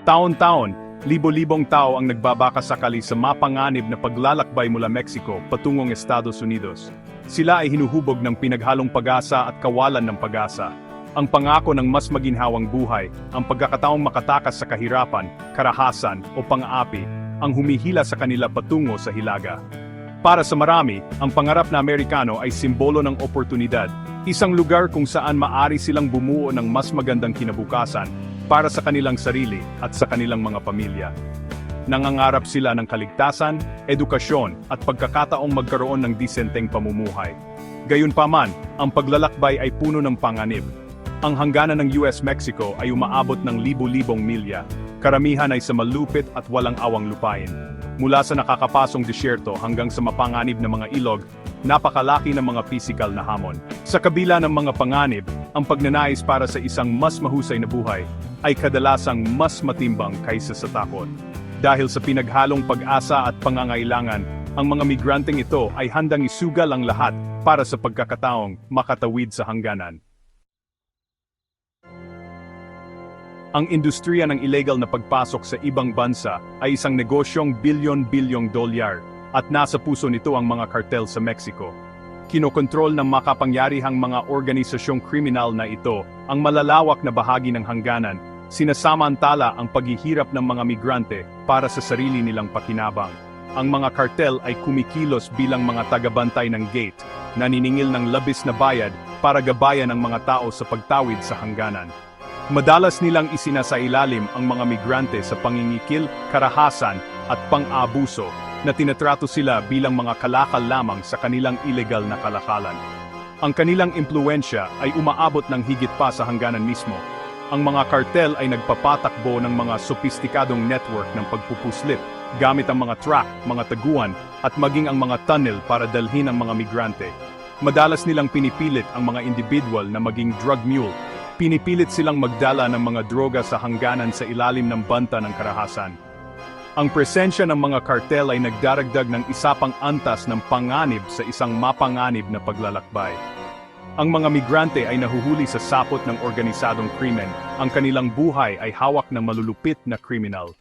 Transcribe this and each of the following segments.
Taon-taon, libo-libong tao ang nagbabaka sakali sa mapanganib na paglalakbay mula Mexico patungong Estados Unidos. Sila ay hinuhubog ng pinaghalong pag-asa at kawalan ng pag-asa. Ang pangako ng mas maginhawang buhay, ang pagkakataong makatakas sa kahirapan, karahasan o pang-aapi, ang humihila sa kanila patungo sa hilaga. Para sa marami, ang pangarap na Amerikano ay simbolo ng oportunidad, isang lugar kung saan maari silang bumuo ng mas magandang kinabukasan para sa kanilang sarili at sa kanilang mga pamilya. Nangangarap sila ng kaligtasan, edukasyon at pagkakataong magkaroon ng disenteng pamumuhay. Gayunpaman, ang paglalakbay ay puno ng panganib. Ang hangganan ng US-Mexico ay umaabot ng libu-libong milya. Karamihan ay sa malupit at walang awang lupain. Mula sa nakakapasong disyerto hanggang sa mapanganib na mga ilog, napakalaki ng mga pisikal na hamon. Sa kabila ng mga panganib, ang pagnanais para sa isang mas mahusay na buhay ay kadalasang mas matimbang kaysa sa takot. Dahil sa pinaghalong pag-asa at pangangailangan, ang mga migranteng ito ay handang isugal ang lahat para sa pagkakataong makatawid sa hangganan. Ang industriya ng illegal na pagpasok sa ibang bansa ay isang negosyong bilyon-bilyong dolyar at nasa puso nito ang mga kartel sa Mexico. Kinokontrol ng makapangyarihang mga organisasyong kriminal na ito ang malalawak na bahagi ng hangganan, sinasamantala ang paghihirap ng mga migrante para sa sarili nilang pakinabang. Ang mga kartel ay kumikilos bilang mga tagabantay ng gate, naniningil ng labis na bayad para gabayan ang mga tao sa pagtawid sa hangganan. Madalas nilang isinasailalim ang mga migrante sa pangingikil, karahasan, at pang-abuso na tinatrato sila bilang mga kalakal lamang sa kanilang ilegal na kalakalan. Ang kanilang impluensya ay umaabot ng higit pa sa hangganan mismo. Ang mga kartel ay nagpapatakbo ng mga sopistikadong network ng pagpupuslit gamit ang mga truck, mga taguan, at maging ang mga tunnel para dalhin ang mga migrante. Madalas nilang pinipilit ang mga individual na maging drug mule pinipilit silang magdala ng mga droga sa hangganan sa ilalim ng banta ng karahasan. Ang presensya ng mga kartel ay nagdaragdag ng isa pang antas ng panganib sa isang mapanganib na paglalakbay. Ang mga migrante ay nahuhuli sa sapot ng organisadong krimen, ang kanilang buhay ay hawak ng malulupit na kriminal.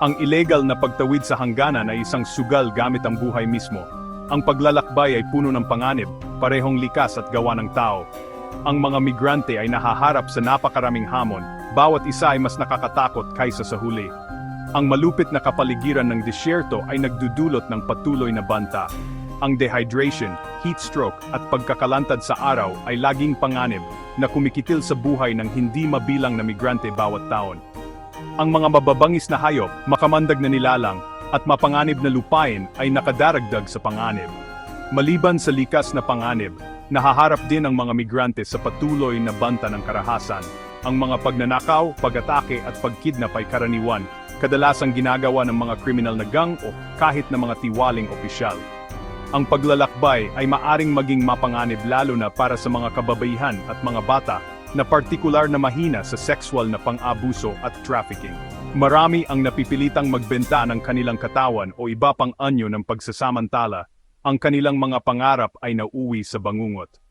Ang illegal na pagtawid sa hangganan ay isang sugal gamit ang buhay mismo. Ang paglalakbay ay puno ng panganib, parehong likas at gawa ng tao. Ang mga migrante ay nahaharap sa napakaraming hamon, bawat isa ay mas nakakatakot kaysa sa huli. Ang malupit na kapaligiran ng disyerto ay nagdudulot ng patuloy na banta. Ang dehydration, heat stroke at pagkakalantad sa araw ay laging panganib na kumikitil sa buhay ng hindi mabilang na migrante bawat taon. Ang mga mababangis na hayop, makamandag na nilalang, at mapanganib na lupain ay nakadaragdag sa panganib. Maliban sa likas na panganib, nahaharap din ang mga migrante sa patuloy na banta ng karahasan. Ang mga pagnanakaw, pag-atake at pagkidnap ay karaniwan, kadalasang ginagawa ng mga kriminal na gang o kahit na mga tiwaling opisyal. Ang paglalakbay ay maaring maging mapanganib lalo na para sa mga kababaihan at mga bata na partikular na mahina sa sexual na pang-abuso at trafficking. Marami ang napipilitang magbenta ng kanilang katawan o iba pang anyo ng pagsasamantala, ang kanilang mga pangarap ay nauwi sa bangungot.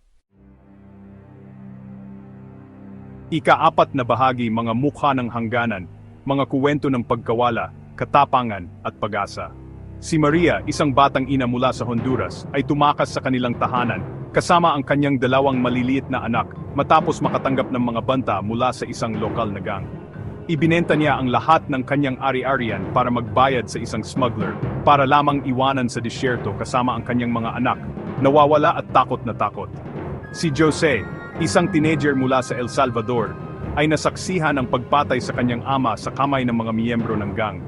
Ikaapat na bahagi mga mukha ng hangganan, mga kuwento ng pagkawala, katapangan at pag-asa. Si Maria, isang batang ina mula sa Honduras, ay tumakas sa kanilang tahanan kasama ang kanyang dalawang maliliit na anak matapos makatanggap ng mga banta mula sa isang lokal na gang. Ibinenta niya ang lahat ng kanyang ari-arian para magbayad sa isang smuggler para lamang iwanan sa disyerto kasama ang kanyang mga anak, nawawala at takot na takot. Si Jose, isang teenager mula sa El Salvador, ay nasaksihan ang pagpatay sa kanyang ama sa kamay ng mga miyembro ng gang.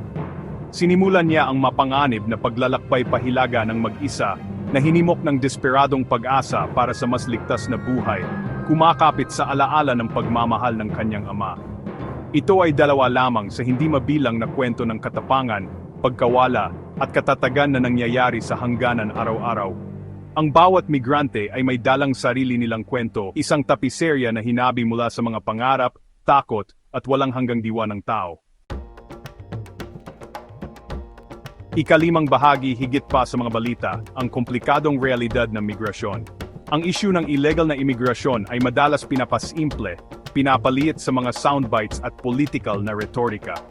Sinimulan niya ang mapanganib na paglalakbay pahilaga ng mag-isa na hinimok ng desperadong pag-asa para sa mas ligtas na buhay, kumakapit sa alaala ng pagmamahal ng kanyang ama. Ito ay dalawa lamang sa hindi mabilang na kwento ng katapangan, pagkawala, at katatagan na nangyayari sa hangganan araw-araw. Ang bawat migrante ay may dalang sarili nilang kwento, isang tapiserya na hinabi mula sa mga pangarap, takot, at walang hanggang diwa ng tao. Ikalimang bahagi higit pa sa mga balita, ang komplikadong realidad ng migrasyon. Ang isyu ng illegal na imigrasyon ay madalas pinapasimple, pinapaliit sa mga soundbites at political na retorika.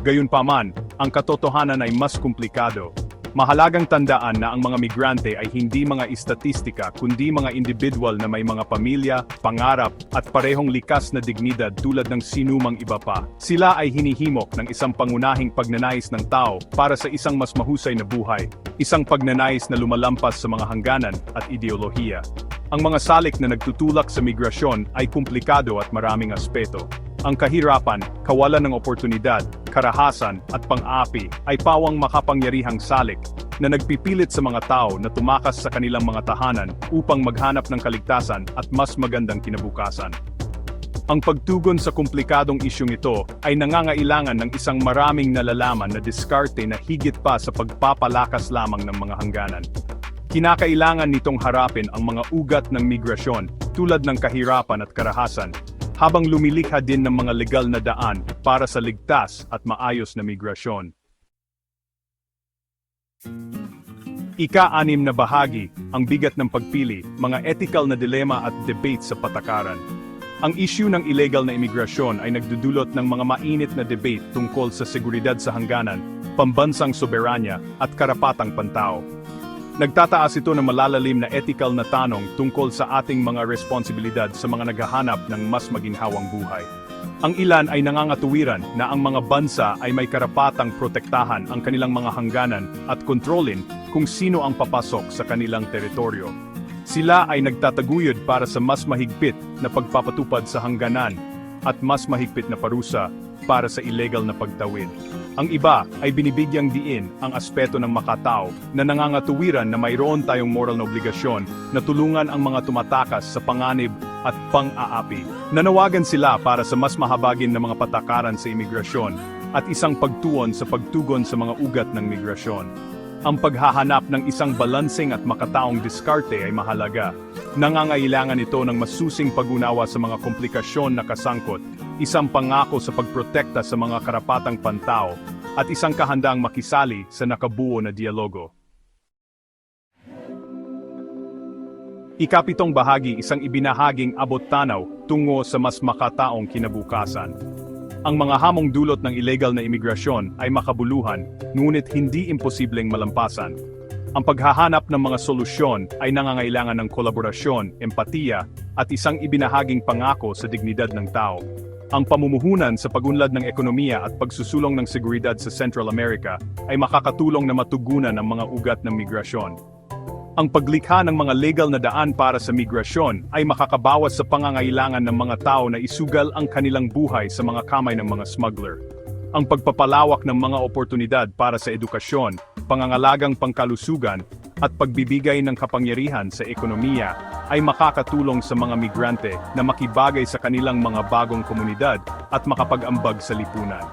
Gayunpaman, ang katotohanan ay mas komplikado. Mahalagang tandaan na ang mga migrante ay hindi mga istatistika kundi mga individual na may mga pamilya, pangarap, at parehong likas na dignidad tulad ng sinumang iba pa. Sila ay hinihimok ng isang pangunahing pagnanais ng tao para sa isang mas mahusay na buhay, isang pagnanais na lumalampas sa mga hangganan at ideolohiya. Ang mga salik na nagtutulak sa migrasyon ay komplikado at maraming aspeto. Ang kahirapan, kawalan ng oportunidad, karahasan, at pang-api ay pawang makapangyarihang salik na nagpipilit sa mga tao na tumakas sa kanilang mga tahanan upang maghanap ng kaligtasan at mas magandang kinabukasan. Ang pagtugon sa komplikadong isyong ito ay nangangailangan ng isang maraming nalalaman na diskarte na higit pa sa pagpapalakas lamang ng mga hangganan. Kinakailangan nitong harapin ang mga ugat ng migrasyon tulad ng kahirapan at karahasan habang lumilikha din ng mga legal na daan para sa ligtas at maayos na migrasyon. Ika-anim na bahagi, ang bigat ng pagpili, mga ethical na dilema at debate sa patakaran. Ang issue ng illegal na imigrasyon ay nagdudulot ng mga mainit na debate tungkol sa seguridad sa hangganan, pambansang soberanya, at karapatang pantao. Nagtataas ito ng malalalim na ethical na tanong tungkol sa ating mga responsibilidad sa mga naghahanap ng mas maginhawang buhay. Ang ilan ay nangangatuwiran na ang mga bansa ay may karapatang protektahan ang kanilang mga hangganan at kontrolin kung sino ang papasok sa kanilang teritoryo. Sila ay nagtataguyod para sa mas mahigpit na pagpapatupad sa hangganan at mas mahigpit na parusa para sa illegal na pagtawid. Ang iba ay binibigyang diin ang aspeto ng makatao na nangangatuwiran na mayroon tayong moral na obligasyon na tulungan ang mga tumatakas sa panganib at pang-aapi. Nanawagan sila para sa mas mahabagin na mga patakaran sa imigrasyon at isang pagtuon sa pagtugon sa mga ugat ng migrasyon. Ang paghahanap ng isang balansing at makataong diskarte ay mahalaga. Nangangailangan ito ng masusing pag-unawa sa mga komplikasyon na kasangkot isang pangako sa pagprotekta sa mga karapatang pantao, at isang kahandang makisali sa nakabuo na dialogo. Ikapitong bahagi isang ibinahaging abot-tanaw tungo sa mas makataong kinabukasan. Ang mga hamong dulot ng illegal na imigrasyon ay makabuluhan, ngunit hindi imposibleng malampasan. Ang paghahanap ng mga solusyon ay nangangailangan ng kolaborasyon, empatiya, at isang ibinahaging pangako sa dignidad ng tao. Ang pamumuhunan sa pagunlad ng ekonomiya at pagsusulong ng seguridad sa Central America ay makakatulong na matugunan ang mga ugat ng migrasyon. Ang paglikha ng mga legal na daan para sa migrasyon ay makakabawas sa pangangailangan ng mga tao na isugal ang kanilang buhay sa mga kamay ng mga smuggler. Ang pagpapalawak ng mga oportunidad para sa edukasyon, pangangalagang pangkalusugan, at pagbibigay ng kapangyarihan sa ekonomiya ay makakatulong sa mga migrante na makibagay sa kanilang mga bagong komunidad at makapag-ambag sa lipunan.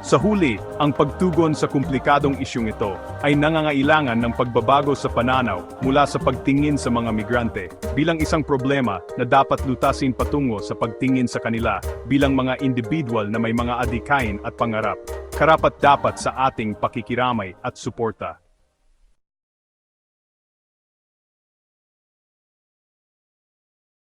Sa huli, ang pagtugon sa komplikadong isyong ito ay nangangailangan ng pagbabago sa pananaw mula sa pagtingin sa mga migrante bilang isang problema na dapat lutasin patungo sa pagtingin sa kanila bilang mga individual na may mga adikain at pangarap, karapat dapat sa ating pakikiramay at suporta.